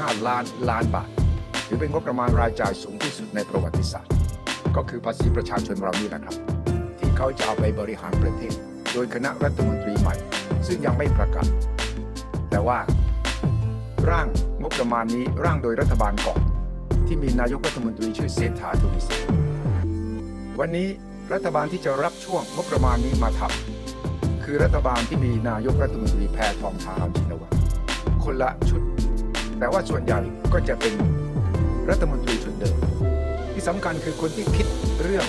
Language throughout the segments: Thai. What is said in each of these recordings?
1.5 ล้านล้านบาท ถือเป็นงบประมาณรายจ่ายสูงที่สุดในประวัติศาสตร์ ก็คือภาษีประชาชนเรานี่แหละครับ ที่เขาจะเอาไปบริหารประเทศ โดยคณะรัฐมนตรีใหม่ ซึ่งยังไม่ประกาศแต่ว่า ร่างงบประมาณนี้ร่างโดยรัฐบาลก่อน ที่มีนายกรัฐมนตรีชื่อเศรษฐาทวีสินวันนี้รัฐบาลที่จะรับช่วงงบประมาณนี้มาทำคือรัฐบาลที่มีนายกรัฐมนตรีแพทองทานชินวัตรคนละชุด แต่ว่าส่วนใหญ่ก็จะเป็นรัฐมนตรีชุดเดิม ที่สำคัญคือคนที่คิดเรื่อง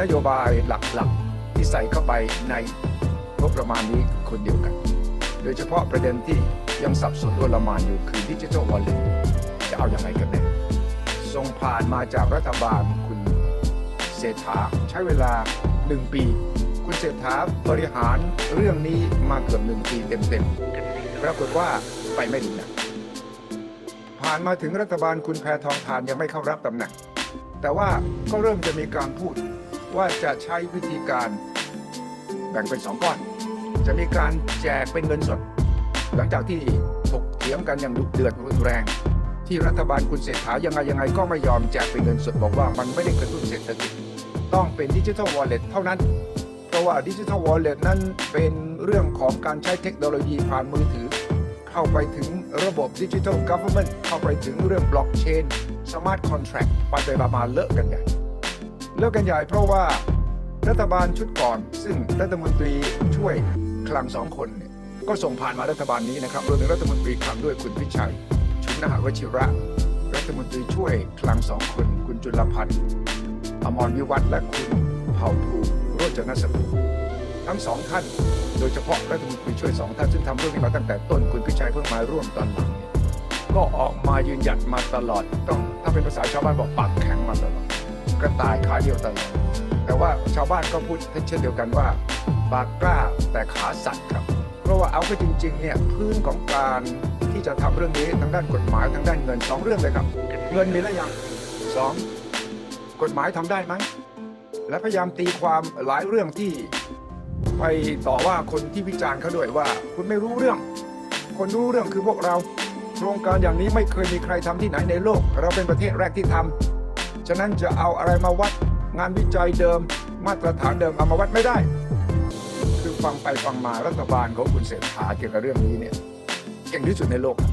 นโยบายหลักๆ ที่ใส่เข้าไปในงบประมาณนี้คนเดียวกัน โดยเฉพาะประเด็นที่ยังสับสนโอลมานอยู่คือดิจิทัลวอลเล็ตจะเอาอย่างไรกันแน่ส่งผ่านมาจากรัฐบาลคุณเศรษฐาใช้เวลา 1 ปี คุณเศรษฐาบริหารเรื่องนี้มาเกือบหนึ่งปีเต็มๆปรากฏว่าไปไม่ถึงไหน ผ่านมาถึงรัฐบาลคุณแพทองทานยังไม่เข้ารับตำแหน่ง แต่ว่าก็เริ่มจะมีการพูดว่าจะใช้วิธีการแบ่งเป็นสองก้อน จะมีการแจกเป็นเงินสด หลังจากที่ถกเถียงกันอย่างดุเดือดรุนแรง ที่รัฐบาลคุณเศรษฐายังไงยังไงก็ไม่ยอมแจกเป็นเงินสดบอกว่ามันไม่ได้กระตุ้นเศรษฐกิจต้องเป็นดิจิทัลวอลเล็ตเท่านั้น เพราะว่าดิจิทัลวอลเล็ตนั้นเป็นเรื่องของการใช้เทคโนโลยีผ่านมือถือ เข้าไปถึง ระบบดิจิทัล government เข้าไปถึงเรื่องบล็อกเชนสมาร์ทคอนแท็กไปไปมามาเลอะกันใหญ่ เลิกกันใหญ่เพราะว่ารัฐบาลชุดก่อน ซึ่งรัฐมนตรีช่วยคลังสองคนเนี่ยก็ส่งผ่านมารัฐบาลนี้นะครับรวมถึงรัฐมนตรีคลังด้วยคุณพิชัย ชุนหวชิระ รัฐมนตรีช่วยคลังสองคน คุณจุลพันธ์อมรวิวัฒน์และคุณเผ่าภูโรจนสกุลทั้งสองท่าน โดยเฉพาะรัฐมนตรีช่วยสองท่านซึ่งทำเรื่องนี้มาตั้งแต่ต้นคุณพิชัยเพิ่งมาร่วมตอนหลังก็ออกมายืนหยัดมาตลอดต้องถ้าเป็นภาษาชาวบ้านบอกปากแข็งมาตลอดกระต่ายขาเดียวตลอดแต่ว่าชาวบ้านก็พูดเช่นเดียวกันว่าปากกล้าแต่ขาสั่นครับ เพราะว่าเอาไปจริงๆเนี่ยพื้นของการที่จะทำเรื่องนี้ทั้งด้านกฎหมายทั้งด้านเงินสองเรื่องเลยครับ เงินมีแล้วยังสองกฎหมายทำได้ไหมและพยายามตีความหลายเรื่องที่ ไปต่อว่าคนที่วิจารณ์เขาด้วยว่า คุณไม่รู้เรื่อง คนรู้เรื่องคือพวกเราโครงการอย่างนี้ไม่เคยมีใครทำที่ไหนในโลก เราเป็นประเทศแรกที่ทำฉะนั้นจะเอาอะไรมาวัดงานวิจัยเดิม มาตรฐานเดิมเอามาวัดไม่ได้ คือฟังไปฟังมารัฐบาลของคุณเศรษฐาเกี่ยวกับเรื่องนี้เนี่ยเก่งที่สุดในโลกครับ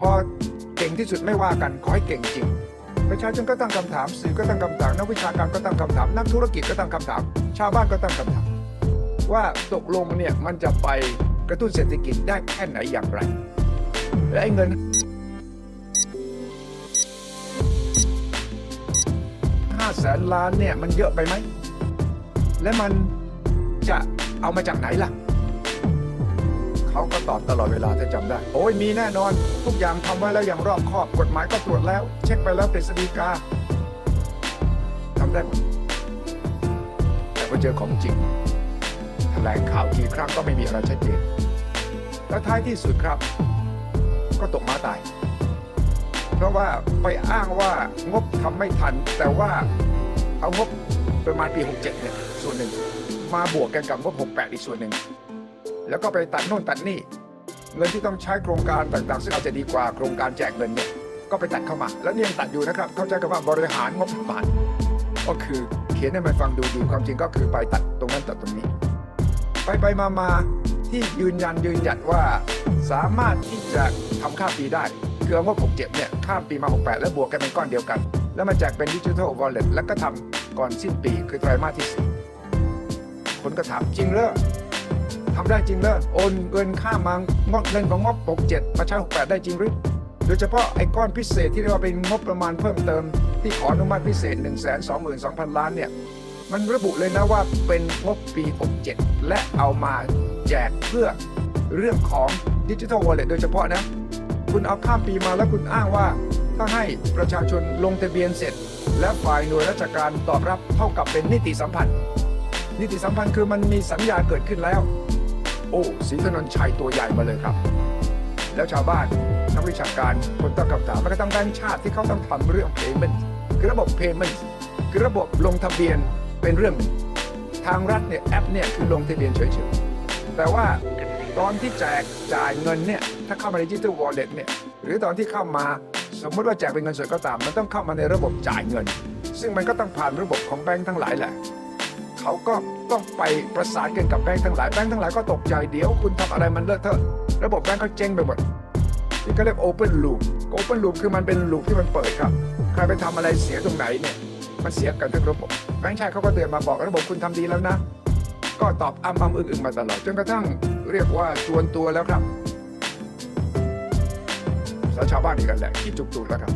พอเก่งที่สุดไม่ว่ากันขอให้เก่งจริงประชาชนก็ตั้งคำถามสื่อก็ตั้งคำถามนักวิชาการก็ตั้งคำถาม นักธุรกิจก็ตั้งคำถาม ชาวบ้านก็ตั้งคำถาม ว่าตกลงเนี่ยมันจะไปกระตุ้นเศรษฐกิจได้แค่ไหนอย่างไร และไอ้เงินห้าแสนล้านเนี่ยมันเยอะไปไหม และมันจะเอามาจากไหนล่ะ เขาก็ตอบตลอดเวลาถ้าจำได้ โอ้ยมีแน่นอน ทุกอย่างทำไว้แล้วอย่างรอบคอบกฎหมายก็ตรวจแล้ว เช็คไปแล้วเป็นสีกาทำได้หมดแต่พอเจอของจริง ถลงข่าวกี่ครั้งก็ไม่มีอะไรชัดเจนและท้ายที่สุดครับ ก็ตกมาตาย เพราะว่าไปอ้างว่างบทำไม่ทัน แต่ว่าเอางบประมาณปี 67 เนี่ยส่วนหนึ่ง มาบวกกันกับงบ 68 อีกส่วนหนึ่ง แล้วก็ไปตัดโน่นตัดนี่ เงินที่ต้องใช้โครงการต่างๆ ซึ่งอาจจะดีกว่าโครงการแจกเงินเนี่ยก็ไปตัดเข้ามา แล้วนี่ยังตัดอยู่นะครับ เข้าใจกันว่าบริหารงบประมาณก็คือเขียนให้มันฟังดูดีความจริงก็คือไปตัดตรงนั้นตัดตรงนี้ ไปไปมามาที่ยืนยันยืนหยัดว่า สามารถที่จะทำข้ามปีได้ คือเอางบ67เนี่ยข้ามปีมา 68 แล้วบวกกันเป็นก้อนเดียวกัน แล้วมาแจกเป็นดิจิทัลวอลเล็ตแล้วก็ทำก่อนสิ้นปีคือไตรมาสที่สี่คนก็ถามจริงเหรอทำได้จริงเหรอโอนเงินข้ามมางบเงินของงบ 67 มาใช้ 68 ได้จริงหรือโดยเฉพาะไอ้ก้อนพิเศษที่เรียกว่าเป็นงบประมาณเพิ่มเติมที่ขออนุมัติพิเศษ 1 2 2 0 0 0 ล้านเนี่ย มันระบุเลยนะว่าเป็นงบปี 67 และเอามาแจกเพื่อเรื่องของดิจิทัลวอลเล็ตโดยเฉพาะนะ คุณเอาข้ามปีมาแล้วคุณอ้างว่า ถ้าให้ประชาชนลงทะเบียนเสร็จ และฝ่ายหน่วยราชการตอบรับเท่ากับเป็นนิติสัมพันธ์ นิติสัมพันธ์คือมันมีสัญญาเกิดขึ้นแล้ว โอ้ศรีถนนชัยตัวใหญ่มาเลยครับ แล้วชาวบ้านนักวิชาการคนตั้งคำถามแม้กระทั่งแบงค์ชาติที่เขาต้องทำเรื่อง payment คือระบบ payment คือระบบลงทะเบียน เป็นเรื่องทางรัฐเนี่ยแอปเนี่ยคือลงทะเบียนเฉยๆ แต่ว่าตอนที่แจกจ่ายเงินเนี่ยถ้าเข้ามาในดิจิทัลวอลเล็ตเนี่ยหรือตอนที่เข้ามาสมมติว่าแจกเป็นเงินสดก็ตาม มันต้องเข้ามาในระบบจ่ายเงิน ซึ่งมันก็ต้องผ่านระบบของแบงค์ทั้งหลายแหละเขาก็ต้องไปประสานกันกับแบงค์ทั้งหลายแบงค์ทั้งหลายก็ตกใจเดี๋ยวคุณทำอะไรมันเลอะเทอะระบบแบงค์เขาเจ๊งไปหมดนี่ก็เรียกโอเ n นลูปโอเ n นลูปคือมันเป็นลูปที่มันเปิดครับ ใครไปทำอะไรเสียตรงไหนเนี่ย มันเสียกันทั้งระบบแบงค์ชาติเขาก็เตือนมาบอกระบบคุณทำดีแล้วนะ ก็ตอบอ้ำอ้ำอึ้งอึ้งมาตลอดจนกระทั่งเรียกว่าจวนตัวแล้วครับสาชาวบ้านอีกกันแหละที่จุกตูดแล้วครับ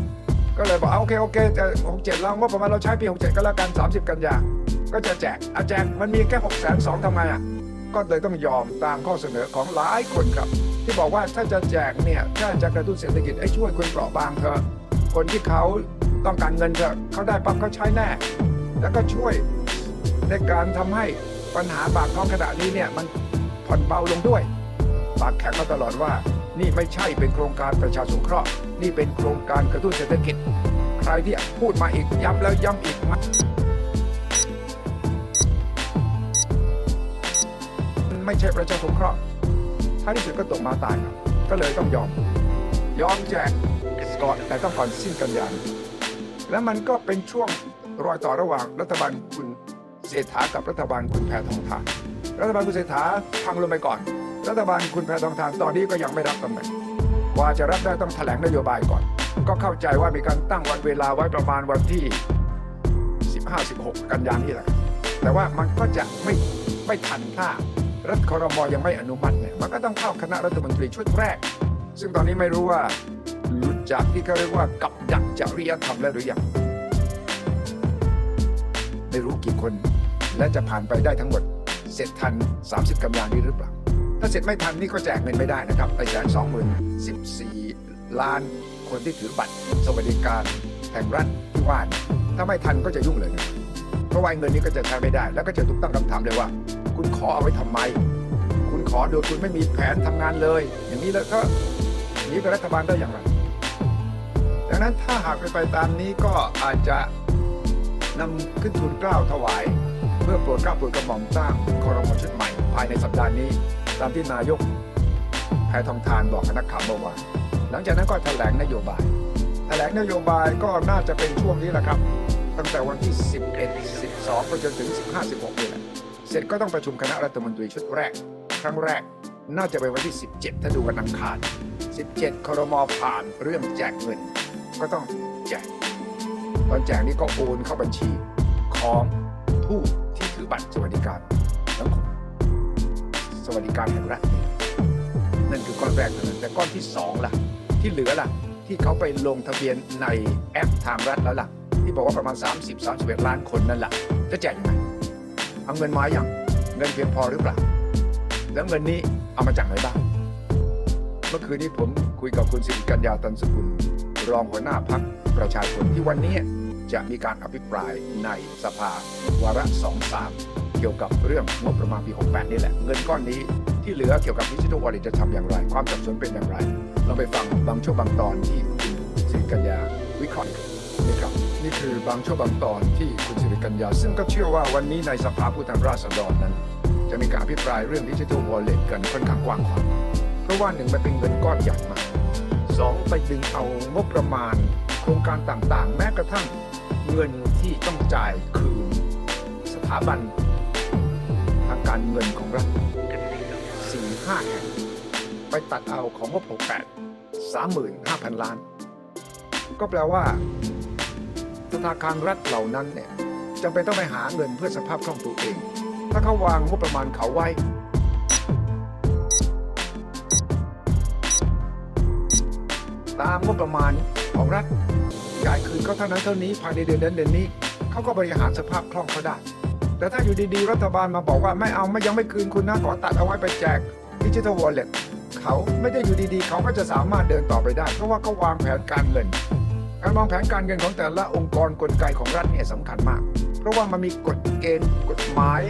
ก็เลยบอกเอาโอเคโอเคแต่หกเจ็ดเรางบประมาณเราใช้ปีหกเจ็ดก็แล้วกัน30กันยาก็จะแจกอาแจกมันมีแค่หกแสนสองทำไมอะก็เลยต้องยอมตามข้อเสนอของหลายคนครับ ที่บอกว่าถ้าจะแจกเนี่ยถ้าจะกระตุ้นเศรษฐกิจให้ช่วยคนเปราะบางเถอะคนที่เขา ต้องการเงินเถอะเขาได้ปั๊บเขาใช้แน่ แล้วก็ช่วยในการทำให้ปัญหาปากท้องขณะนี้เนี่ยมันผ่อนเบาลงด้วยปากแข็งมาตลอดว่า นี่ไม่ใช่เป็นโครงการประชาสงเคราะห์นี่เป็นโครงการกระตุ้นเศรษฐกิจ ใครที่พูดมาอีกย้ำแล้วย้ำอีกมไม่ใช่ประชาสงเคราะห์ท้ายที่สุดก็ตกมาตายก็เลยต้องยอม ยอมแจกก่อนแต่ต้องก่อนสิ้นกันยาน แล้วมันก็เป็นช่วงรอยต่อระหว่างรัฐบาลคุณเศรษฐากับรัฐบาลคุณแพทองทาน รัฐบาลคุณเศรษฐาพังลงไปก่อน รัฐบาลคุณแพทองทานตอนนี้ก็ยังไม่รับตำแหน่งกว่าจะรับได้ต้องแถลงนโยบายก่อน ก็เข้าใจว่ามีการตั้งวันเวลาไว้ประมาณวันที่ 15-16 กันยายนนี่แหละ แต่ว่ามันก็จะไม่ไม่ทันถ้ารัฐคอรมอยังไม่อนุมัติเนี่ยมันก็ต้องเข้าคณะรัฐมนตรีชุดแรก ซึ่งตอนนี้ไม่รู้ว่า จากที่เขาเรียกว่ากับดักจริยธรรมแล้วหรือยังไม่รู้กี่คน และจะผ่านไปได้ทั้งหมด เสร็จทัน 30 กันยานนี้หรือเปล่า ถ้าเสร็จไม่ทันนี่ก็แจกเงินไม่ได้นะครับไปแสนสองหมื่นสิบสี่ล้านคนที่ถือบัตรสวัสดิการแห่งรัฐที่ว่านถ้าไม่ทันก็จะยุ่งเลยนะเพราะว่าเงินนี้ก็จะใช้ไม่ได้ แล้วก็จะถูกตั้งคำถามเลยว่า คุณขอเอาไว้ทำไม คุณขอโดยคุณไม่มีแผนทำงานเลย อย่างนี้แล้วก็หนีไปรัฐบาลได้อย่างไร ดังนั้นถ้าหากไปนไปตามนี้ก็อาจจะนำขึ้นทุนเกล้าถวาย เพื่อโปรดเกล้าโปรดกระหม่อมตั้งคอรมอชุดใหม่ ภายในสัปดาห์นี้ ตามที่นายกแพทองทานบอกกับนักข่าวเมื่อวานหลังจากนั้นก็แถลงนโยบาย แถลงนโยบายก็น่าจะเป็นช่วงนี้แหละครับ ตั้งแต่วันที่ 11 12 ไปจนถึง 15 16นี่แหละเสร็จก็ต้องประชุมคณะรัฐมนตรีชุดแรก ครั้งแรกน่าจะเป็นวันที่ 17 ถ้าดูวันอังคาร 17 ครมผ่านเรื่องแจกเงิน ก็ต้องแจกตอนแจกนี้ก็โอนเข้าบัญชีของผู้ที่ถือบัตรสวัสดิการสังคมสวัสดิการแห่งรัฐนั่นคือก้อนแรกนั้นแต่ก้อนที่สองล่ะ ที่เหลือล่ะ ที่เขาไปลงทะเบียนในแอปทางรัฐแล้วล่ะ ที่บอกว่าประมาณ 30 31ล้านคนนั่นแหละจะแจกยังไงเอาเงินมาอย่างเงินเพียงพอหรือเปล่า แล้วเงินนี้เอามาจากไหนบ้าง เมื่อคืนนี้ผมคุยกับคุณสิริกัญญาตันสกุล รองหัวหน้าพักประชาชนที่วันนี้จะมีการอภิปรายในสภาวาระสองสามเกี่ยวกับเรื่องงบประมาณปี 68 นี่แหละ เงินก้อนนี้ที่เหลือเกี่ยวกับดิจิทัลวอลเล็ตจะทำอย่างไร ความสับสนเป็นอย่างไร เราไปฟังบางช่วงบางตอนที่คุณสิริกัญญาวิเคราะห์นี่ครับนี่คือบางช่วงบางตอนที่คุณสิริกัญญา ซึ่งก็เชื่อว่าวันนี้ในสภาผู้แทนราษฎรนั้น จะมีการอภิปรายเรื่องดิจิทัลวอลเล็ตกันค่อนข้างกว้างขวางเพราะว่าหนึ่งมันเป็นเงินก้อนใหญ่มาก สองไปดึงเอางบประมาณ โครงการต่างๆ แม้กระทั่งเงินที่ต้องจ่ายคืนสถาบัน ทางการเงินของรัฐสี่ห้าแห่งไปตัดเอาของงบ 68 35,000 ล้าน ก็แปลว่าธนาคารรัฐเหล่านั้นเนี่ยจำเป็นต้องไปหาเงินเพื่อสภาพคล่องตัวเอง ถ้าเขาวางงบประมาณเขาไว้ามงบประมาณของรัฐจ่ายคืนเขาเท่านั้นเท่านี้ภายในเดือนนั้นเดือนนี้เขาก็บริหารสภาพคล่องเขาได้ แต่ถ้าอยู่ดีๆ รัฐบาลมาบอกว่าไม่เอาไม่ยังไม่คืนคุณนะขอตัดเอาไว้ไปแจกดิจิทัลวอลเล็ตเขาไม่ได้อยู่ดีๆ เขาก็จะสามารถเดินต่อไปได้ เพราะว่าเขาวางแผนการเงิน การวางแผนการเงินของแต่ละองค์กรกลไกของรัฐเนี่ยสำคัญมาก เพราะว่ามันมีกฎเกณฑ์กฎหมาย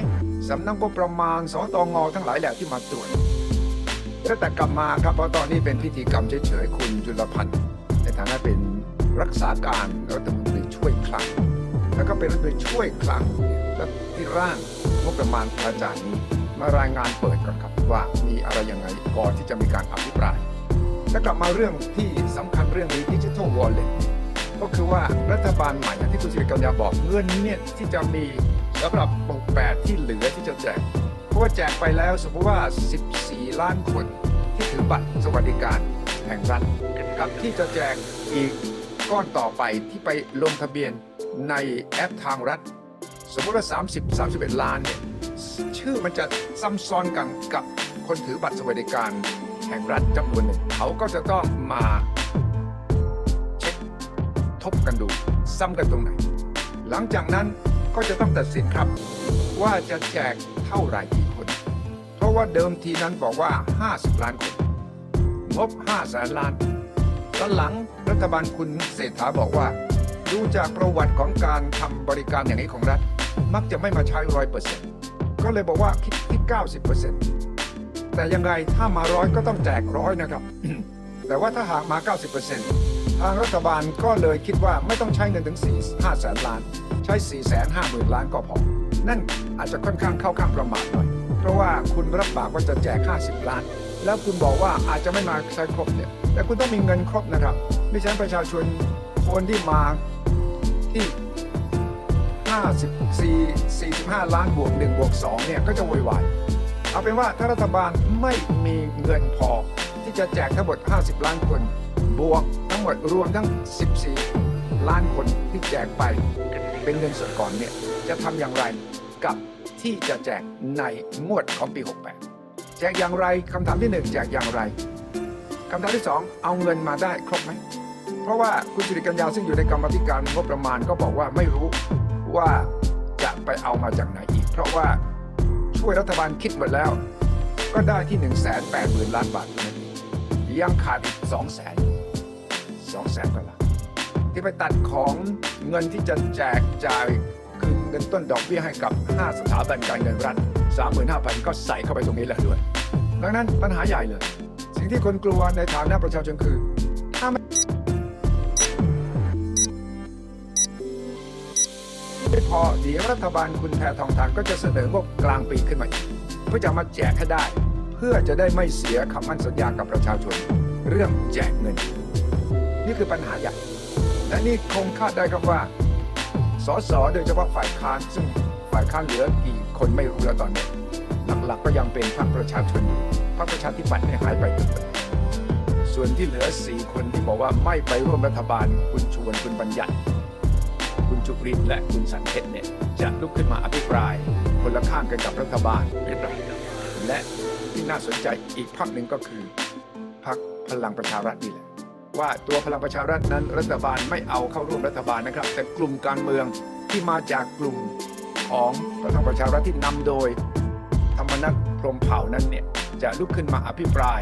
สำนักงบประมาณสตงทั้งหลายแหล่ที่มาตรวจ แล้วแต่กลับมาครับเพราะตอนนี้เป็นพิธีกรรมเฉยๆคุณจุลพันธ์ในฐานะเป็นรักษาการรัฐมนตรีช่วยคลัง แล้วก็เป็นรัฐมนตรีช่วยคลังและที่ร่างงบประมาณกระจายนี้มารายงานเปิดก่อนครับว่ามีอะไรยังไงก่อนที่จะมีการอภิปราย แล้วกลับมาเรื่องที่สำคัญเรื่องนี้ดิจิทัลวอลเล็ตก็คือว่ารัฐบาลใหม่ที่คุณสิริกัญญาบอกเงินเนี่ยที่จะมีสำหรับปกแปดที่เหลือที่จะแจก ราะว่าแจกไปแล้วสมมติว่า 14 ล้านคนที่ถือบัตรสวัสดิการแห่งรัฐกับที่จะแจกอีกก้อนต่อไปที่ไปลงทะเบียนในแอปทางรัฐ สมมติว่า 30 31 ล้านเนี่ยชื่อมันจะซ้ำซ้อนกันกับคนถือบัตรสวัสดิการแห่งรัฐจำนวนหนึ่งเขาก็จะต้องมาเช็คทบกันดู ซ้ำกันตรงไหน หลังจากนั้นก็จะต้องตัดสินครับว่าจะแจกเท่าไหร่ ว่าเดิมทีนั้นบอกว่า 50 ล้านคนงบ5แสนล้านตอนหลังรัฐบาลคุณเศรษฐาบอกว่า ดูจากประวัติของการทำบริการอย่างนี้ของรัฐ มักจะไม่มาใช้ร้อยเปอร์เซ็นต์ก็เลยบอกว่าคิดที่ 90เปอร์เซ็นต์แต่ยังไงถ้ามาร้อยก็ต้องแจกร้อยนะครับ แต่ว่าถ้าหากมา 90เปอร์เซ็นต์ทางรัฐบาลก็เลยคิดว่าไม่ต้องใช้เงินถึง 4 5แสนล้าน ใช้ 4 5 0 0 0 0ล้านก็พอ นั่นอาจจะค่อนข้างเข้าข้างประมาทหน่อย ราะว่าคุณรับปากว่าจะแจก 50 ล้าน แล้วคุณบอกว่าอาจจะไม่มาใช้ครบเนี่ยแต่คุณต้องมีเงินครบนะครับ ไม่ใช่ประชาชนคนที่มาที่54 45 ล้านบวก1บวก2เนี่ยก็จะโวยวายเอาเป็นว่าถ้ารัฐบาลไม่มีเงินพอ ที่จะแจกทั้งหมด 50 ล้านคน บวกทั้งหมดรวมทั้ง 14 ล้านคนที่แจกไปเป็นเงินสดก่อนเนี่ยจะทำอย่างไร กับที่จะแจกในงวดของปี 68 แจกอย่างไรคำถามที่ 1 แจกอย่างไรคำถามที่ 2 เอาเงินมาได้ครบไหม เพราะว่าคุณสิริกัญญาซึ่งอยู่ในกรรมธิการงบประมาณก็บอกว่าไม่รู้ว่าจะไปเอามาจากไหนอีก เพราะว่าช่วยรัฐบาลคิดหมดแล้ว ก็ได้ที่ 1 8 0 0 0 0ล้านบาทนั้นยังขาดอีก 2 0 0 0 0 0 2แสนกว่าล้านที่ไปตัดของเงินที่จะแจกจ่าย งินต้นดอกเบี้ยให้กับ 5 สถาบันการเงินรัฐ 35,000 ก็ใส่เข้าไปตรงนี้แล้วด้วย ดังนั้นปัญหาใหญ่เลย สิ่งที่คนกลัวในฐานะประชาชนคือถ้าไม่ไม่พอเดี๋ยวรัฐบาลคุณแพทองทานก็จะเสนองบกลางปีขึ้นมาอีกเพื่อจะมาแจกให้ได้ เพื่อจะได้ไม่เสียคำมั่นสัญญากับประชาชน เรื่องแจกเงิน นี่คือปัญหาใหญ่และนี่คงคาดได้ครับว่า สสโดยเฉพาะฝ่ายค้านซึ่งฝ่ายค้านเหลือกี่คนไม่รู้แล้วตอนนี้ หลักๆก็ยังเป็นพรรคประชาชนพรรคประชาธิปัตย์เนี่ยหายไปเกือบส่วนที่เหลือ4คนที่บอกว่าไม่ไปร่วมรัฐบาล คุณชวนคุณบัญญัติ คุณจุรินทร์และคุณสันเพชรเนี่ยจะลุกขึ้นมาอภิปราย คนละข้างกันกับรัฐบาลหรือเปล่าและที่น่าสนใจอีกพรรคหนึ่งก็คือพรรคพลังประชารัฐนี่แหละ ว่าตัวพลังประชารัฐนั้นรัฐบาลไม่เอาเข้าร่วมรัฐบาลนะครับ แต่กลุ่มการเมืองที่มาจากกลุ่มของพลังประชารัฐที่นำโดย ธรรมนัฐพรมเผ่านั้นเนี่ยจะลุกขึ้นมาอภิปราย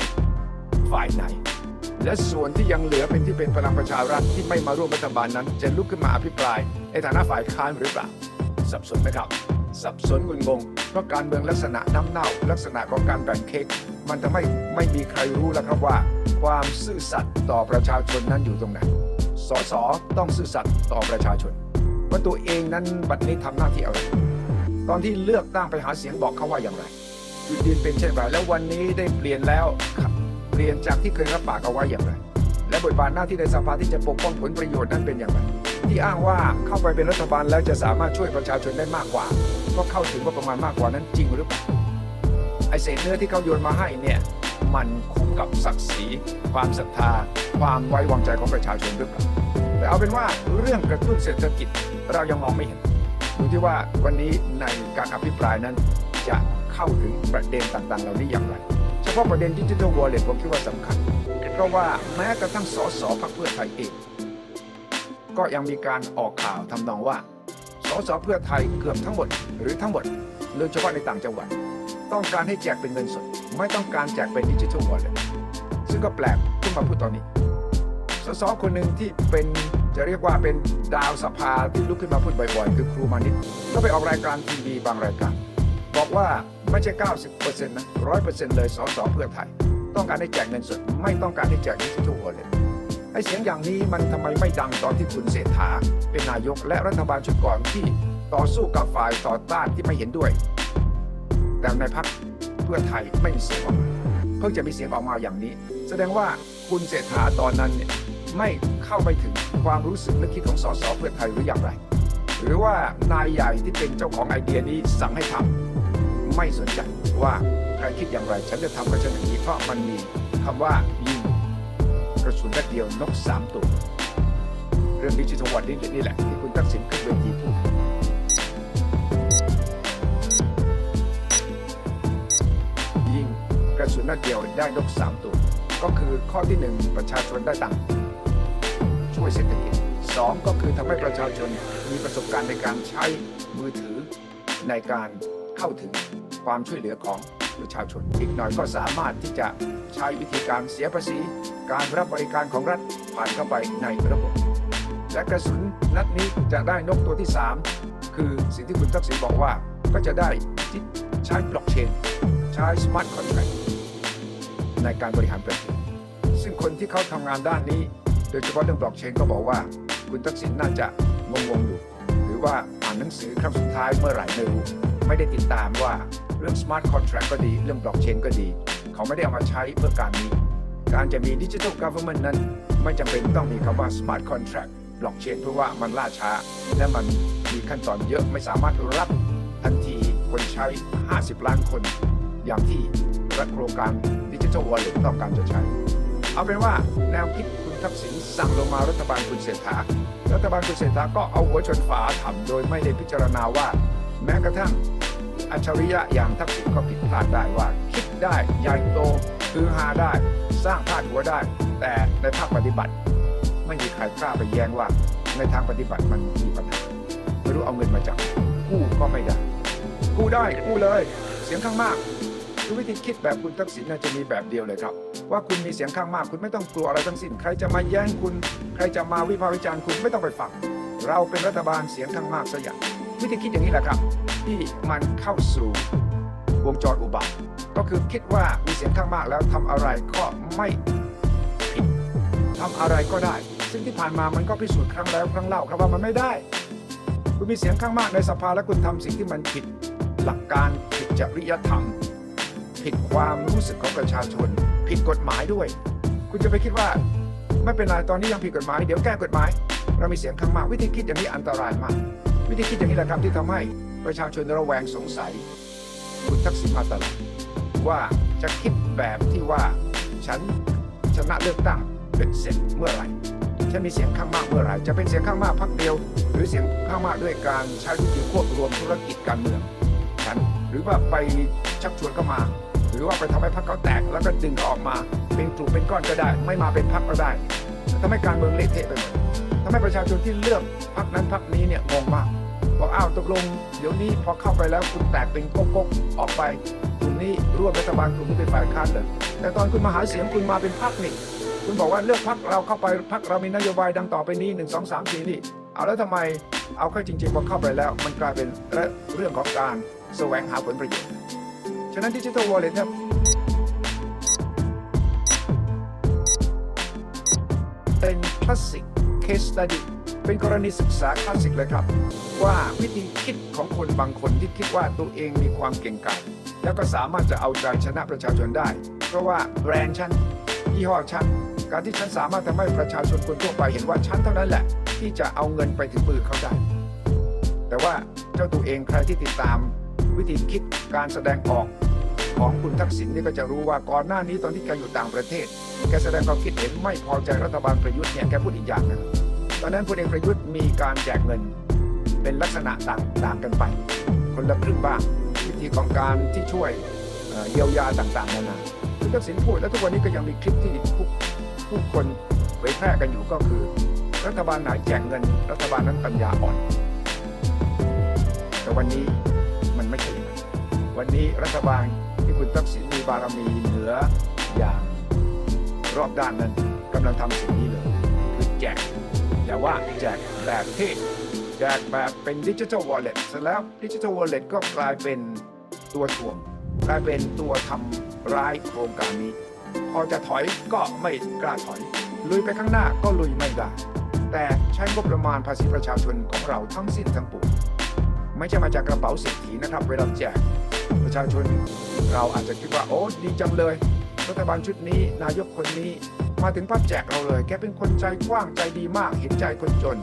ฝ่ายไหน และส่วนที่ยังเหลือเป็นที่เป็นพลังประชารัฐที่ไม่มาร่วมรัฐบาลนั้น จะลุกขึ้นมาอภิปราย ในฐานะฝ่ายค้านหรือเปล่าสับสนไหมครับ สับสนงุนงงเพราะการเมืองลักษณะน้ำเน่า ลักษณะของการแบ่งเค้กมันทำให้ไม่มีใครรู้แล้วครับว่า ความซื่อสัตย์ต่อประชาชนนั้นอยู่ตรงไหน สสต้องซื่อสัตย์ต่อประชาชนว่าตัวเองนั้นบัดนี้ทำหน้าที่อะไร ตอนที่เลือกตั้งไปหาเสียงบอกเขาว่าอย่างไรจุดยืนเป็นเช่นไรแล้ววันนี้ได้เปลี่ยนแล้วเปลี่ยนจากที่เคยรับปากเอาไว้อย่างไร และบทบาทหน้าที่ในสภาที่จะปกป้องผลประโยชน์นั้นเป็นอย่างไร ที่อ้างว่าเข้าไปเป็นรัฐบาลแล้วจะสามารถช่วยประชาชนได้มากกว่าเพราะเข้าถึงว่าประมาณมากกว่านั้นจริงหรือเปล่าไอเศษเนื้อที่เขาโยนมาให้เนี่ยมันคุ กับศักดิ์ศรีความศรัทธา ความไว้วางใจของประชาชนหรือเปล่าแต่เอาเป็นว่าเรื่องกระตุ้นเศรษฐกิจเรายังมองไม่เห็นดูที่ว่าวันนี้ในการอภิปรายนั้นจะเข้าถึงประเด็นต่างๆ เหล่านี้อย่างไร เฉพาะประเด็นดิจิทัลวอลเล็ตผมคิดว่าสำคัญ เพราะว่าแม้กระทั่งสสพรรคเพื่อไทยเอง ก็ยังมีการออกข่าวทำนองว่าสสเพื่อไทยเกือบทั้งหมดหรือทั้งหมดโดยเฉพาะในต่างจังหวัด ต้องการให้แจกเป็นเงินสด ไม่ต้องการแจกเป็นดิจิทัลวอลเล็ตซึ่งก็แปลกขึ้นมาพูดตอนนี้สสคนหนึ่งที่เป็นจะเรียกว่าเป็นดาวสภาที่ลุกขึ้นมาพูดบ่อยๆ คือครูมานิตก็ไปออกรายการทีวีบางรายการ บอกว่าไม่ใช่ 90%นะ100%เปอร์เซ็นต์เลยสสเพื่อไทย ต้องการให้แจกเงินสด ไม่ต้องการให้แจกดิจิทัลวอลเล็ตไอเสียงอย่างนี้มันทำไมไม่ดังตอนที่คุณเศรษฐาเป็นนายกและรัฐบาลชุดก่อนที่ต่อสู้กับฝ่ายต่อต้านที่ไม่เห็นด้วย แต่ในพักเพื่อไทยไม่มีเสียงออกมาเพิ่งจะมีเสียงออกมาอย่างนี้ แสดงว่าคุณเศรษฐาตอนนั้นเนี่ยไม่เข้าไปถึงความรู้สึกนึกคิดของสสเพื่อไทยหรืออย่างไร หรือว่านายใหญ่ที่เป็นเจ้าของไอเดียนี้สั่งให้ทำไม่สนใจว่าใครคิดอย่างไร ฉันจะทำกับฉันอย่างนี้เพราะมันมีคำว่ายิงกระสุนนัดเดียวนกสามตัวเรื่องดิจิทัลวันนี้นี่แหละที่คุณทักษิณขึ้นเวทีพูด สุนนัดเดียวได้นกสามตัว ก็คือข้อที่หนึ่งประชาชนได้ตังค์ช่วยเศรษฐกิจสองก็คือทำให้ประชาชนมีประสบการณ์ในการใช้มือถือ ในการเข้าถึงความช่วยเหลือของประชาชน อีกหน่อยก็สามารถที่จะใช้วิธีการเสียภาษี การรับบริการของรัฐผ่านเข้าไปในระบบ และกระสุนนัดนี้จะได้นกตัวที่ 3 คือสิ่งที่คุณทักษิณบอกว่าก็จะได้ใช้บล็อกเชน ใช้สมาร์ทคอนแท c t ในการบริหารประเทศซึ่งคนที่เขาทำงานด้านนี้ โดยเฉพาะเรื่องบล็อกเชนก็บอกว่า คุณทักษิณน่าจะงงๆอยู่ หรือว่าอ่านหนังสือครั้งสุดท้ายเมื่อไหร่ไม่รู้ไม่ได้ติดตามว่าเรื่อง smart contract ก็ดี เรื่องบล็อกเชนก็ดี เขาไม่ได้เอามาใช้เพื่อการนี้ การจะมีดิจิทัล government นั้น ไม่จำเป็นต้องมีคำว่า smart contract บล็อกเชนเพราะว่ามันล่าช้า และมันมีขั้นตอนเยอะไม่สามารถรับทันทีคนใช้ 50 ล้านคน อย่างที่รัฐโครงการ ดิจิทัลวอลเล็ตต้องการจะใช้ เอาเป็นว่าแนวคิดคุณทักษิณสั่งลงมารัฐบาลคุณเศรษฐา รัฐบาลคุณเศรษฐาก็เอาหัวชนฝาทำโดยไม่ได้พิจารณาว่า แม้กระทั่งอัจฉริยะอย่างทักษิณก็ผิดพลาดได้ว่า คิดได้ใหญ่โตคือฮาได้ สร้างพาดหัวได้ แต่ในภาคปฏิบัติ ไม่มีใครกล้าไปแย้งว่า ในทางปฏิบัติมันมีปัญหาไม่รู้เอาเงินมาจากกู้ก็ไม่ได้กู้ได้กู้เลย เสียงข้างมาก คือวิธีคิดแบบคุณทักษิณน่าจะมีแบบเดียวเลยครับ ว่าคุณมีเสียงข้างมากคุณไม่ต้องกลัวอะไรทั้งสิ้น ใครจะมาแย่งคุณ ใครจะมาวิพากษ์วิจารณ์คุณไม่ต้องไปฟังเราเป็นรัฐบาลเสียงข้างมากสักอย่างวิธีคิดอย่างนี้แหละครับ ที่มันเข้าสู่วงจรอุบาทก็คือคิดว่ามีเสียงข้างมากแล้วทำอะไรก็ไม่ผิดทำอะไรก็ได้ ซึ่งที่ผ่านมามันก็พิสูจน์ครั้งแล้วครั้งเล่าครับว่ามันไม่ได้ คุณมีเสียงข้างมากในสภาและคุณทำสิ่งที่มันผิด หลักการผิดจริยธรรม ผิดความรู้สึกของประชาชน ผิดกฎหมายด้วย คุณจะไปคิดว่า ไม่เป็นไรตอนนี้ยังผิดกฎหมาย เดี๋ยวแก้กฎหมาย เรามีเสียงข้างมากวิธีคิดอย่างนี้อันตรายมาก วิธีคิดอย่างนี้แหละครับที่ทำให้ประชาชนระแวงสงสัย คุณทักษิณมาตลอดว่าจะคิดแบบที่ว่าฉันชนะเลือกตั้งเป็นเสร็จเมื่อไหร่ฉันมีเสียงข้างมากเมื่อไหร่จะเป็นเสียงข้างมากพักเดียว หรือเสียงข้างมากด้วยการใช้วิธีควบรวมธุรกิจการเมืองฉันหรือว่าไปชักชวนเข้ามา หรือว่าไปทำให้พรรคเขาแตกแล้วก็ดึงออกมา เป็นกลุ่มเป็นก้อนก็ได้ ไม่มาเป็นพรรคก็ได้ทำให้การเมืองเละเทะไปหมดทำให้ประชาชนที่เลือกพรรคนั้นพรรคนี้เนี่ยงงมากบอกอ้าวตกลง เดี๋ยวนี้พอเข้าไปแล้วคุณแตกเป็นก๊กๆออกไปกลุ่มนี้ร่วมรัฐบาลกลุ่มนี้เป็นฝ่ายค้านเลยแต่ตอนคุณมาหาเสียงคุณมาเป็นพรรคนี่คุณบอกว่าเลือกพักเราเข้าไปพักเรามีนโยบายดังต่อไปนี้หนึ่งสองสามสี่นี่เอาแล้วทำไมเอาเข้าจริงๆพอเข้าไปแล้ว มันกลายเป็นเรื่องของการแสวงหาผลประโยชน์ ฉะนั้นดิจิทัลวอลเล็ตเนี่ยเป็นคลาสสิกเคสตัดดี้เป็นกรณีศึกษาคลาสสิกเลยครับ ว่าวิธีคิดของคนบางคนที่คิดว่าตัวเองมีความเก่งกาจแล้วก็สามารถจะเอาใจชนะประชาชนได้ เพราะว่าแบรนด์ฉันยี่ห้อฉันการที่ฉันสามารถทำให้ประชาชนคนทั่วไปเห็นว่าฉันเท่านั้นแหละ ที่จะเอาเงินไปถึงมือเขาได้ แต่ว่าเจ้าตัวเองใครที่ติดตามวิธีคิดการแสดงออก ของคุณทักษิณนี่ก็จะรู้ว่าก่อนหน้านี้ตอนที่แกอยู่ต่างประเทศ แกแสดงความคิดเห็นไม่พอใจรัฐบาลประยุทธ์เนี่ยแกพูดอีกอย่างหนึงตอนนั้นพลเอกประยุทธ์มีการแจกเงิน เป็นลักษณะต่างต่างกันไป คนละครึ่งบ้างวิธีของการที่ช่วยเยียวยาต่างๆนานาคุณทักษิณพูดแล้วทุกวันนี้ก็ยังมีคลิปที่ผู้ผู้คนเผยแพร่กันอยู่ก็คือ รัฐบาลไหนแจกเงิน รัฐบาลนั้นปัญญาอ่อน แต่วันนี้มันไม่ใช่วันนี้รัฐบาล ที่คุณทักษิณมีบารมีเหนืออย่างรอบด้านนั้นกำลังทำสิ่งนี้เลยคือแจก แต่ว่าแจกแบบเท่แจกแบบเป็นดิจิทัลวอลเล็ตเสร็จแล้วดิจิทัลวอลเล็ตก็กลายเป็นตัวถ่วง กลายเป็นตัวทำร้ายโครงการนี้ พอจะถอยก็ไม่กล้าถอย ลุยไปข้างหน้าก็ลุยไม่ได้แต่ใช้งบประมาณภาษีประชาชนของเราทั้งสิ้นทั้งปวงไม่ใช่มาจากกระเป๋าเศรษฐีนะครับ เวลาแจกประชาชน เราอาจจะคิดว่าโอ้ดีจังเลย รัฐบาลชุดนี้นายกคนนี้ มาถึงปั๊บแจกเราเลย แกเป็นคนใจกว้างใจดีมากเห็นใจคนจน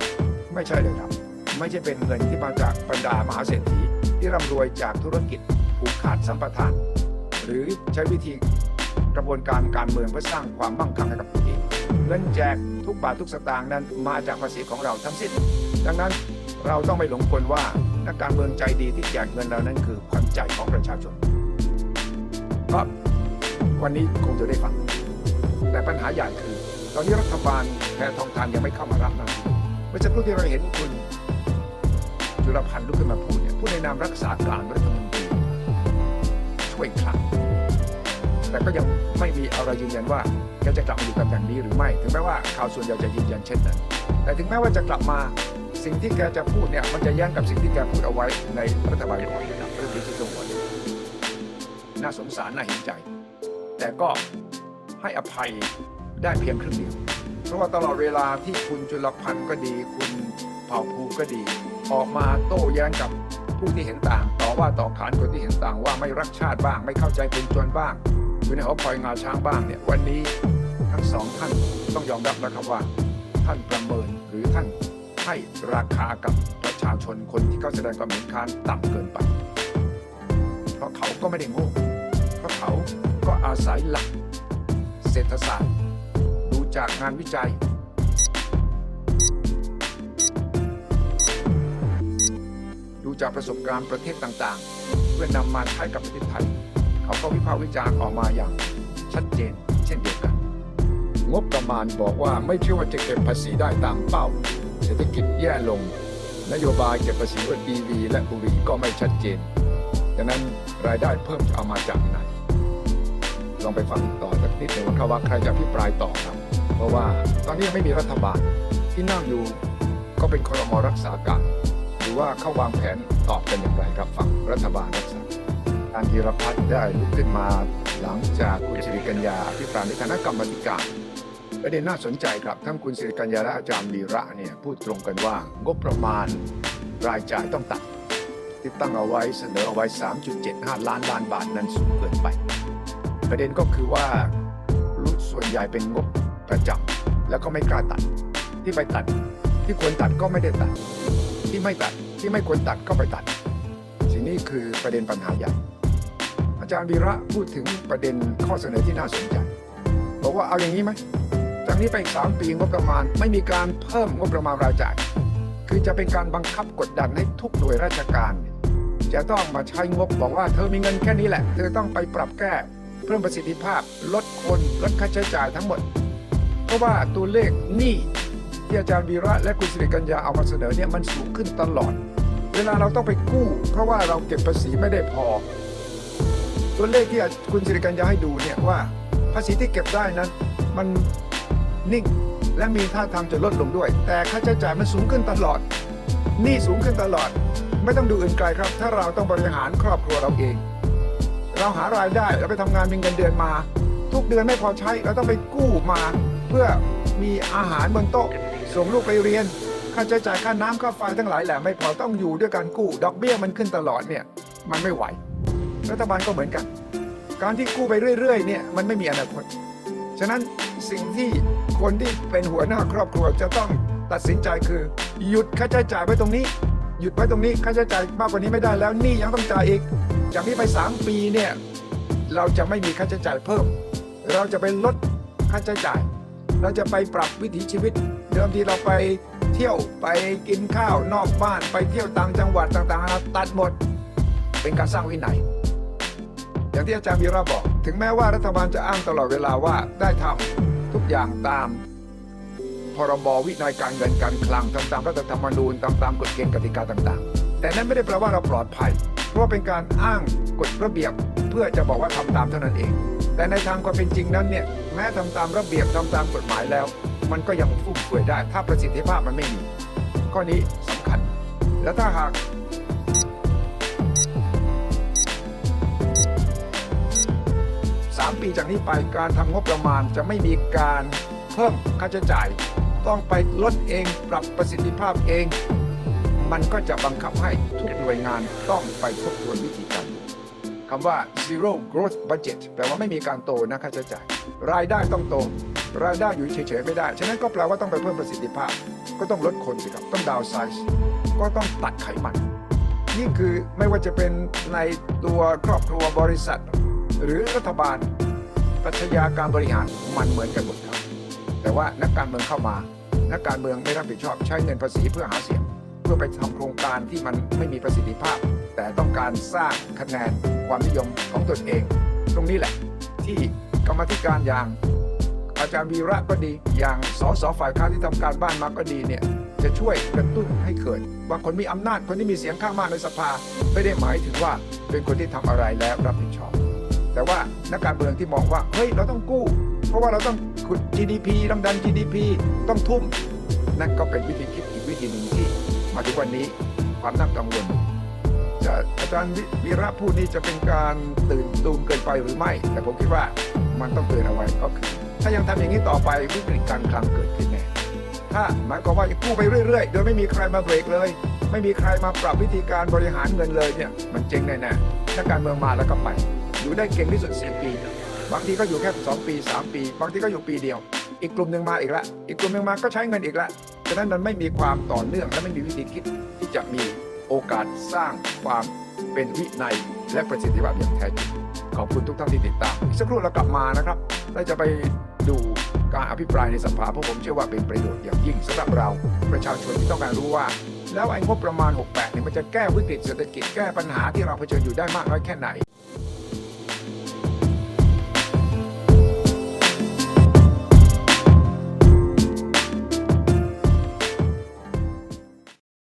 ไม่ใช่เลยครับ ไม่ใช่เป็นเงินที่มาจากบรรดามหาเศรษฐีที่ร่ำรวยจากธุรกิจผูกขาดสัมปทาน หรือใช้วิธีกระบวนการการเมืองเพื่อสร้างความมั่งคั่งให้กับตัวเองเงินแจกทุกบาททุกสตางค์นั้นมาจากภาษีของเราทั้งสิ้น ดังนั้นเราต้องไม่หลงกลว่านักการเมืองใจดีที่แจกเงินเรานั้นคือขวัญใจของประชาชน ก็วันนี้คงจะได้ฟัง แต่ปัญหาใหญ่คือ ตอนนี้รัฐบาลแพทองทานยังไม่เข้ามารับน้าที่เมื่อสักครู่ที่เราเห็นคุณจุลพันธ์ลุกขึ้นมาพูดเนี่ยพูดในนามรักษาการรัฐมนตรีช่วยคลังแต่ก็ยังไม่มีอะไรยืนยันว่าแกจะกลับมาอยู่ตำแหน่งนี้หรือไม่ ถึงแม้ว่าข่าวส่วนใหญ่จะยืนยันเช่นนั้น แต่ถึงแม้ว่าจะกลับมาสิ่งที่แกจะพูดเนี่ยมันจะแย้งกับสิ่งที่แกพูดเอาไว้ในรัฐบาลก่อนนะครับ น่าสงสารน่าเห็นใจ แต่ก็ให้อภัยได้เพียงครึ่งเดียว เพราะว่าตลอดเวลาที่คุณจุลพันธ์ก็ดี คุณเผ่าภูมิก็ดี ออกมาโต้แย้งกับผู้ที่เห็นต่าง ต่อว่าต่อขานคนที่เห็นต่างว่าไม่รักชาติบ้าง ไม่เข้าใจคนจนบ้าง อยู่ในหอคอยงาช้างบ้างเนี่ย วันนี้ทั้งสองท่านต้องยอมรับนะครับว่า ท่านประเมินหรือท่านให้ราคากับประชาชนคนที่เขาแสดงความเห็นค้านต่ำเกินไป เพราะเขาก็ไม่ได้โง่ เขาก็อาศัยหลัก เศรษฐศาสตร์ ดูจากงานวิจัย ดูจากประสบการณ์ประเทศต่างๆ เพื่อนำมาใช้กับประเทศไทย เขาก็วิพากษ์วิจารณ์ออกมาอย่าง ชัดเจนเช่นเดียวกัน งบประมาณบอกว่าไม่เชื่อว่าจะเก็บภาษีได้ตามเป้า เศรษฐกิจแย่ลง นโยบายเก็บภาษีรถดีวีและบุหรี่ก็ไม่ชัดเจนดังนั้นรายได้เพิ่มจะเอามาจากไหน ลองไปฟังต่อสักนิดหนึ่งว่าว่าใครจะพิปรายต่อครับ เพราะว่าตอนนี้ยังไม่มีรัฐบาลที่นั่งอยู่ก็เป็นคอรมอรักษาการหรือว่าเขาวางแผนตอบกันอย่างไรครับฝั่งรัฐบาลรักษาการธีรพัฒน์ได้ลุกขึ้นมาหลังจากคุณสิริกัญญาอภิปรายในคณะกรรมธิการประเด็นน่าสนใจครับทั้งคุณสิริกัญญาและอาจารย์วีระเนี่ยพูดตรงกันว่างบประมาณรายจ่ายต้องตัดที่ตั้งเอาไว้เสนอเอาไว้ 3.75 ล้านล้านบาทนั้นสูงเกินไป ประเด็นก็คือว่ารุ่นส่วนใหญ่เป็นงบประจำแล้วก็ไม่กล้าตัด ที่ไปตัด ที่ควรตัดก็ไม่ได้ตัด ที่ไม่ตัดที่ไม่ควรตัดก็ไปตัด สิ่งนี้คือประเด็นปัญหาใหญ่ อาจารย์วีระพูดถึงประเด็นข้อเสนอที่น่าสนใจบอกว่าเอาอย่างนี้ไหมจากนี้ไปอีกสามปีงบประมาณไม่มีการเพิ่มงบประมาณรายจ่าย คือจะเป็นการบังคับกดดันให้ทุกหน่วยราชการ จะต้องมาใช้งบบอกว่าเธอมีเงินแค่นี้แหละ เธอต้องไปปรับแก้ พิ่มประสิทธิภาพ ลดคน ลดค่าใช้จ่ายทั้งหมด เพราะว่าตัวเลขหนี้ที่อาจารย์วีระและคุณสิริกัญญาเอามาเสนอเนี่ยมันสูงขึ้นตลอด เวลาเราต้องไปกู้ เพราะว่าเราเก็บภาษีไม่ได้พอ ตัวเลขที่คุณสิริกัญญาให้ดูเนี่ยว่า ภาษีที่เก็บได้นั้น มันนิ่งและมีท่าทางจะลดลงด้วย แต่ค่าใช้จ่ายมันสูงขึ้นตลอดหนี้สูงขึ้นตลอด ไม่ต้องดูอื่นไกลครับ ถ้าเราต้องบริหารครอบครัวเราเอง เราหารายได้เราไปทำงานมีเงินเดือนมา ทุกเดือนไม่พอใช้เราต้องไปกู้มา เพื่อมีอาหารบนโต๊ะส่งลูกไปเรียน ค่าใช้จ่ายค่าน้ำค่าไฟทั้งหลายแหละไม่พอต้องอยู่ด้วยการกู้ ดอกเบี้ยมันขึ้นตลอดเนี่ยมันไม่ไหว รัฐบาลก็เหมือนกัน การที่กู้ไปเรื่อยๆเนี่ยมันไม่มีอนาคตฉะนั้นสิ่งที่คนที่เป็นหัวหน้าครอบครัวจะต้องตัดสินใจคือ หยุดค่าใช้จ่ายไว้ตรงนี้ หยุดไว้ตรงนี้ค่าใช้จ่ายมากกว่านี้ไม่ได้แล้วนี่ยังต้องจ่ายอีก จากนี้ไป 3 ปีเนี่ยเราจะไม่มีค่าใช้จ่ายเพิ่ม เราจะไปลดค่าใช้จ่าย เราจะไปปรับวิถีชีวิต เดิมทีเราไปเที่ยวไปกินข้าวนอกบ้านไปเที่ยวต่างจังหวัดต่างๆตัดหมด เป็นการสร้างวินัยอย่างที่อาจารย์วีระบอก ถึงแม้ว่ารัฐบาลจะอ้างตลอดเวลาว่าได้ทำทุกอย่างตามพรบวินัยการเงินการคลังทำตามรัฐธรรมนูญตามตามกฎเกณฑ์กติกาต่าง ๆ แต่นั้นไม่ได้แปลว่าเราปลอดภัย เพราะเป็นการอ้างกฎระเบียบเพื่อจะบอกว่าทำตามเท่านั้นเอง แต่ในทางความเป็นจริงนั้นเนี่ยแม้ทำตามระเบียบทำตามกฎหมายแล้ว มันก็ยังฟุ่มเฟือยได้ ถ้าประสิทธิภาพมันไม่มี ข้อนี้สำคัญ และถ้าหากสามปีจากนี้ไปการทำงบประมาณจะไม่มีการเพิ่มค่าใช้จ่าย ต้องไปลดเองปรับประสิทธิภาพเอง มันก็จะบังคับให้ทุกหน่วยงานต้องไปทบทวนวิธีการคำว่า zero growth budget แปลว่าไม่มีการโตนะค่าใช้จ่าย รายได้ต้องโต รายได้อยู่เฉยๆไม่ได้ ฉะนั้นก็แปลว่าต้องไปเพิ่มประสิทธิภาพ ก็ต้องลดคนสิครับ ต้องดาวไซส์ ก็ต้องตัดไขมัน นี่คือไม่ว่าจะเป็นในตัวครอบครัวบริษัท หรือรัฐบาลปรัชญาการบริหารมันเหมือนกันหมดครับ แต่ว่านักการเมืองเข้ามา นักการเมืองไม่รับผิดชอบใช้เงินภาษีเพื่อหาเสียง พื่อไปทำโครงการที่มันไม่มีประสิทธิภาพ แต่ต้องการสร้างคะแนนความนิยมของตนเอง ตรงนี้แหละที่กรรมาธิการอย่าง อาจารย์วีระก็ดีอย่างสสฝ่ายค้านที่ทำการบ้านมาก็ดีเนี่ยจะช่วยกระตุ้นให้เกิดบางคนมีอำนาจคนที่มีเสียงข้างมากในสภา ไม่ได้หมายถึงว่าเป็นคนที่ทำอะไรแล้วรับผิดชอบ แต่ว่านักการเมืองที่มองว่าเฮ้ยเราต้องกู้ เพราะว่าเราต้องขุด GDP ลำดัน GDP ต้องทุ่ม นั่นก็เป็นวิธีคิด มาถึงวันนี้ความน่ากังวลจะอาจารย์วีระพูดนี้จะเป็นการตื่นตูมเกินไปหรือไม่ แต่ผมคิดว่ามันต้องเตือนเอาไว้ก็คือ ถ้ายังทำอย่างนี้ต่อไปวิกฤตการคลังเกิดขึ้นแน่ถ้าหมายความว่าจะกู้ไปเรื่อยๆ โดยไม่มีใครมาเบรกเลย ไม่มีใครมาปรับวิธีการบริหารเงินเลยเนี่ยมันเจ๊งแน่ๆนักการเมืองมาแล้วก็ไป อยู่ได้เก่งที่สุดสิปี บางทีก็อยู่แค่ 2 ปี 3 ปี บางทีก็อยู่ปีเดียว อีกกลุ่มหนึ่งมาอีกละอีกกลุ่มหนึ่งมาก็ใช้เงินอีกละ ฉะนั้นมันไม่มีความต่อเนื่องและไม่มีวิธีคิดที่จะมีโอกาสสร้างความเป็นวินัยและประสิทธิภาพอย่างแท้จริงขอบคุณทุกท่านที่ติดตาม อีกสักครู่เรากลับมานะครับเราจะไปดูการอภิปรายในสภาเพราะผมเชื่อว่าเป็นประโยชน์อย่างยิ่งสำหรับเราประชาชนที่ต้องการรู้ว่า แล้วไอ้งบประมาณ 68เนี่ยมันจะแก้วิกฤตเศรษฐกิจแก้ปัญหาที่เราเผชิญอยู่ได้มากน้อยแค่ไหน